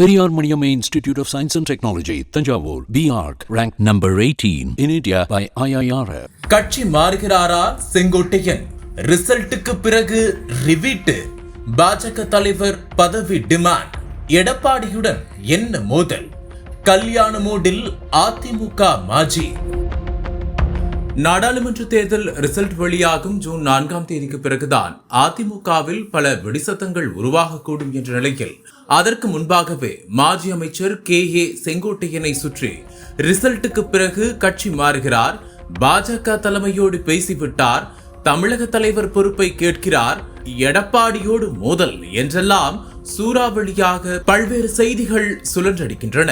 Periyar Maniamma Institute of Science and Technology, Tanjavur, BARC, ranked number 18 in India பை IIR கட்சி மாறுகிறாரா? செங்கோட்டையன். ரிசல்ட்டுக்கு பிறகு ரிவீட்டு. பாஜக தலைவர் பதவி டிமாண்ட். எடப்பாடியுடன் என்ன மோதல்? கல்யாண மோடில் அதிமுக மாஜி. நாடாளுமன்ற தேர்தல் ரிசல்ட் வெளியாகும் ஜூன் நான்காம் தேதிக்கு பிறகுதான் அதிமுகவில் பல வெடிசத்தங்கள் உருவாகக்கூடும் என்ற நிலையில் அதற்கு முன்பாகவே மாஜி அமைச்சர் கே. ஏ. செங்கோட்டையனை சுற்றி ரிசல்ட்டுக்கு பிறகு கட்சி மாறுகிறார். பாஜக தலைமையோடு பேசிவிட்டார். தமிழக தலைவர் பொறுப்பை கேட்கிறார். எடப்பாடியோடு மோதல் என்றெல்லாம் சூறாவளியாக பல்வேறு செய்திகள் சுழன்றடிக்கின்றன.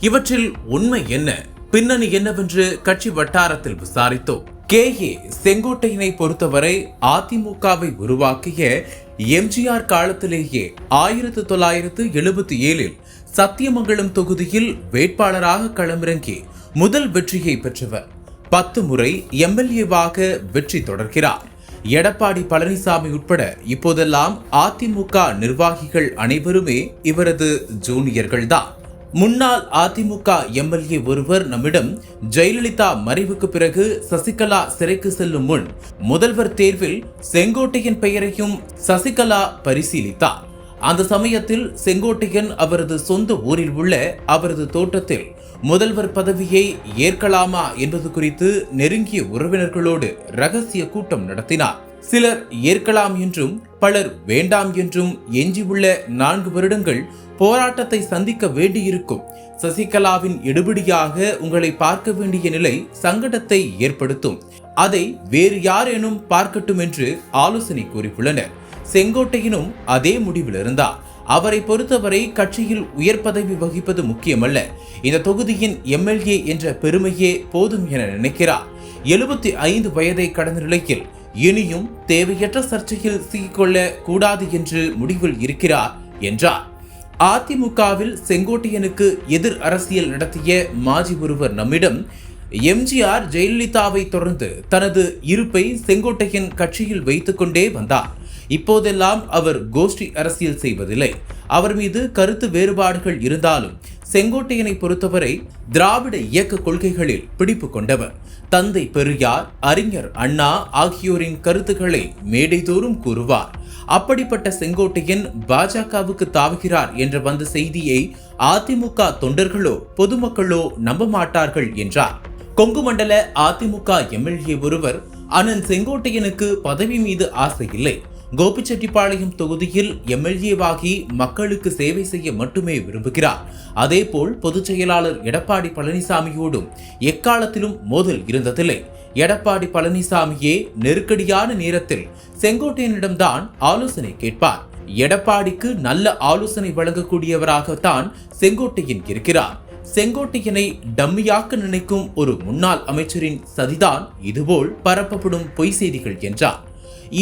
இவற்றில் உண்மை என்ன? பின்னணி என்னவென்று கட்சி வட்டாரத்தில் விசாரித்தோம். கே. ஏ. செங்கோட்டையினை பொறுத்தவரை அதிமுகவை உருவாக்கிய எம்ஜிஆர் காலத்திலேயே ஆயிரத்து தொள்ளாயிரத்து எழுபத்தி ஏழில் சத்தியமங்கலம் தொகுதியில் வேட்பாளராக களமிறங்கி முதல் வெற்றியை பெற்றவர். பத்து முறை எம்எல்ஏவாக வெற்றி தொடர்கிறார். எடப்பாடி பழனிசாமி உட்பட இப்போதெல்லாம் அதிமுக நிர்வாகிகள் அனைவருமே இவரது ஜூனியர்கள்தான். முன்னாள் அதிமுக எம்எல்ஏ ஒருவர் நம்மிடம் ஜெயலலிதா மறைவுக்கு பிறகு சசிகலா சிறைக்கு செல்லும் முன் முதல்வர் தேர்வில் செங்கோட்டையின் பெயரையும் சசிகலா பரிசீலித்தார். அந்த சமயத்தில் செங்கோட்டையன் அவரது சொந்த ஊரில் உள்ள அவரது தோட்டத்தில் முதல்வர் பதவியை ஏற்கலாமா என்பது குறித்து நெருங்கிய உறவினர்களோடு ரகசிய கூட்டம் நடத்தினார். சிலர் ஏற்கலாம் என்றும் பலர் வேண்டாம் என்றும் எஞ்சியுள்ள நான்கு வருடங்கள் போராட்டத்தை சந்திக்க வேண்டியிருக்கும். சசிகலாவின் எடுபடியாக உங்களை பார்க்க வேண்டிய நிலை சங்கடத்தை ஏற்படுத்தும். அதை வேறு யாரேனும் பார்க்கட்டும் என்று ஆலோசனை கூறியுள்ளனர். செங்கோட்டையினும் அதே முடிவில் இருந்தார். அவரை பொறுத்தவரை கட்சியில் உயர் பதவி வகிப்பது முக்கியமல்ல. இந்த தொகுதியின் எம்எல்ஏ என்ற பெருமையே போதும் என நினைக்கிறார். எழுபத்தி ஐந்து வயதை கடந்த நிலையில் இனியும் தேவையற்ற சர்ச்சையில் சிக்கிக்கொள்ள கூடாது என்று முடிவில் இருக்கிறார் என்றார். அதிமுகவில் செங்கோட்டையனுக்கு எதிர் அரசியல் நடத்திய மாஜி ஒருவர் நம்மிடம் எம்ஜிஆர் ஜெயலலிதாவை தொடர்ந்து தனது இருப்பை செங்கோட்டையன் கட்சியில் வைத்துக்கொண்டே வந்தார். இப்போதெல்லாம் அவர் கோஷ்டி அரசியல் செய்வதில்லை. அவர் மீது கருத்து வேறுபாடுகள் இருந்தாலும் செங்கோட்டையனை பொறுத்தவரை திராவிட இயக்க கொள்கைகளில் பிடிப்பு கொண்டவர். தந்தை பெரியார் அறிஞர் அண்ணா ஆகியோரின் கருத்துக்களை மேடைதோறும் கூறுவார். அப்படிப்பட்ட செங்கோட்டையன் பாஜகவுக்கு தாவுகிறார் என்ற வந்த செய்தியை அதிமுக தொண்டர்களோ பொதுமக்களோ நம்ப மாட்டார்கள் என்றார். கொங்கு மண்டல அதிமுக எம்எல்ஏ ஒருவர் அண்ணன் செங்கோட்டையனுக்கு பதவி மீது ஆசை இல்லை. கோபிச்செட்டிப்பாளையம் தொகுதியில் எம்எல்ஏவாகி மக்களுக்கு சேவை செய்ய மட்டுமே விரும்புகிறார். அதேபோல் பொதுச் செயலாளர் எடப்பாடி பழனிசாமியோடும் எக்காலத்திலும் மோதல் இருந்ததில்லை. எடப்பாடி பழனிசாமியே நெருக்கடியான நேரத்தில் செங்கோட்டையனிடம்தான் ஆலோசனை கேட்பார். எடப்பாடிக்கு நல்ல ஆலோசனை வழங்கக்கூடியவராகத்தான் செங்கோட்டையன் இருக்கிறார். செங்கோட்டையனை டம்மியாக்க நினைக்கும் ஒரு முன்னாள் அமைச்சரின் சதிதான் இதுபோல் பரப்பப்படும் பொய் செய்திகள் என்றார்.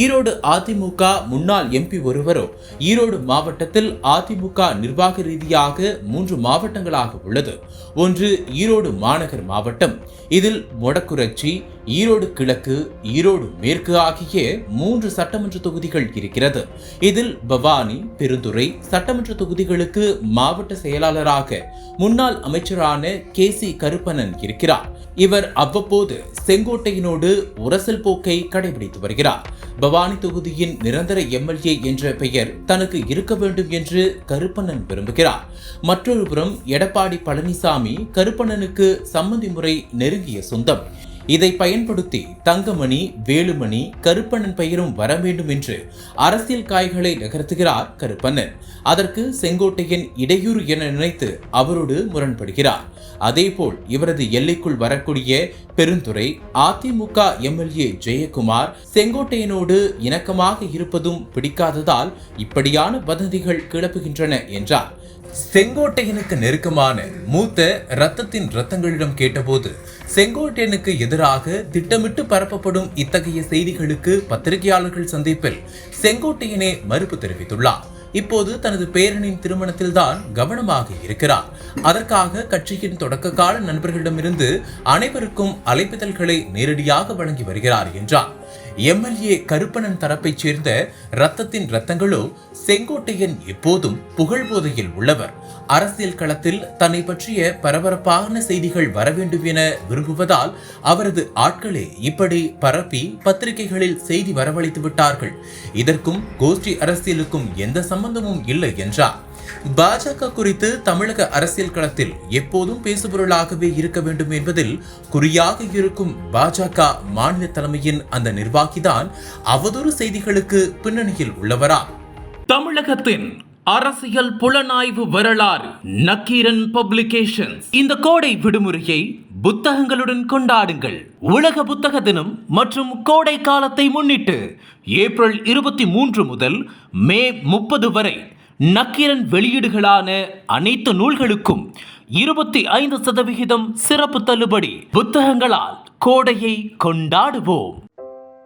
ஈரோடு அதிமுக முன்னாள் எம்பி ஒருவரோ ஈரோடு மாவட்டத்தில் அதிமுக நிர்வாக ரீதியாக மூன்று மாவட்டங்களாக உள்ளது. ஒன்று ஈரோடு மாநகர் மாவட்டம் இதில் மொடக்குறச்சி ஈரோடு கிழக்கு ஈரோடு மேற்கு ஆகிய மூன்று சட்டமன்ற தொகுதிகள் இருக்கிறது. இதில் பவானி பெருந்துறை சட்டமன்ற தொகுதிகளுக்கு மாவட்ட செயலாளராக முன்னாள் அமைச்சரான கே சி கருப்பணன் இருக்கிறார். இவர் அவ்வப்போது செங்கோட்டையினோடு உரசல் போக்கை கடைபிடித்து வருகிறார். பவானி தொகுதியின் நிரந்தர எம்எல்ஏ என்ற பெயர் தனக்கு இருக்க வேண்டும் என்று கருப்பணன் விரும்புகிறார். மற்றொரு புறம் எடப்பாடி பழனிசாமி கருப்பணனுக்கு சம்மதி முறை நெருங்கிய சொந்தம். இதை பயன்படுத்தி தங்கமணி வேலுமணி கருப்பண்ணன் பெயரும் வர வேண்டும் என்று அரசியல் காய்களை நகர்த்துகிறார் கருப்பண்ணன். அதற்கு செங்கோட்டையன் இடையூறு என நினைத்து அவரோடு முரண்படுகிறார். அதேபோல் இவரது எல்லைக்குள் வரக்கூடிய பெருந்துறை அதிமுக எம்எல்ஏ ஜெயக்குமார் செங்கோட்டையனோடு இணக்கமாக இருப்பதும் பிடிக்காததால் இப்படியான வதந்திகள் கிளப்புகின்றன என்றார். செங்கோட்டையனுக்கு நெருக்கமான மூத்த ரத்தத்தின் ரத்தங்களிடம் கேட்டபோது செங்கோட்டையனுக்கு எதிராக திட்டமிட்டு பரப்பப்படும் இத்தகைய செய்திகளுக்கு பத்திரிகையாளர்கள் சந்திப்பில் செங்கோட்டையனே மறுப்பு தெரிவித்துள்ளார். இப்போது தனது பேரனின் திருமணத்தில்தான் கவனமாக இருக்கிறார். அதற்காக கட்சியின் தொடக்க கால நண்பர்களிடமிருந்து அனைவருக்கும் அழைப்பிதழ்களை நேரடியாக வழங்கி வருகிறார் என்றார். எம்எல்ஏ கருப்பணன் தரப்பைச் சேர்ந்த ரத்தத்தின் ரத்தங்களோ செங்கோட்டையன் எப்போதும் புகழ் போதையில் உள்ளவர். அரசியல் களத்தில் தன்னை பற்றிய பரபரப்பான செய்திகள் வர வேண்டும் என விரும்புவதால் அவரது ஆட்களே இப்படி பரப்பி பத்திரிகைகளில் செய்தி வரவழைத்து விட்டார்கள். இதற்கும் கோஷ்டி அரசியலுக்கும் எந்த சம்பந்தமும் இல்லை என்றார். பாஜக குறித்து தமிழக அரசியல் களத்தில் எப்போதும் பேசுபொருளாகவே இருக்க வேண்டும் என்பதில் குறியாக இருக்கும் பாஜக மாநில தலைமையின் அந்த நிர்வாகம் துப்பாக்கிதான் அவதூறு செய்திகளுக்கு பின்னணியில் உள்ளவரா? தமிழகத்தின் அரசியல் புலனாய்வு வரலாறு நக்கீரன் பப்ளிகேஷன்ஸ். இந்த கோடை விடுமுறையை புத்தகங்களுடன் கொண்டாடுங்கள். உலக புத்தக தினம் மற்றும் கோடை காலத்தை முன்னிட்டு ஏப்ரல் இருபத்தி மூன்று முதல் மே முப்பது வரை நக்கீரன் வெளியீடுகளான அனைத்து நூல்களுக்கும் இருபத்தி ஐந்து சதவிகிதம் சிறப்பு தள்ளுபடி புத்தகங்களால் கோடையை கொண்டாடுவோம்.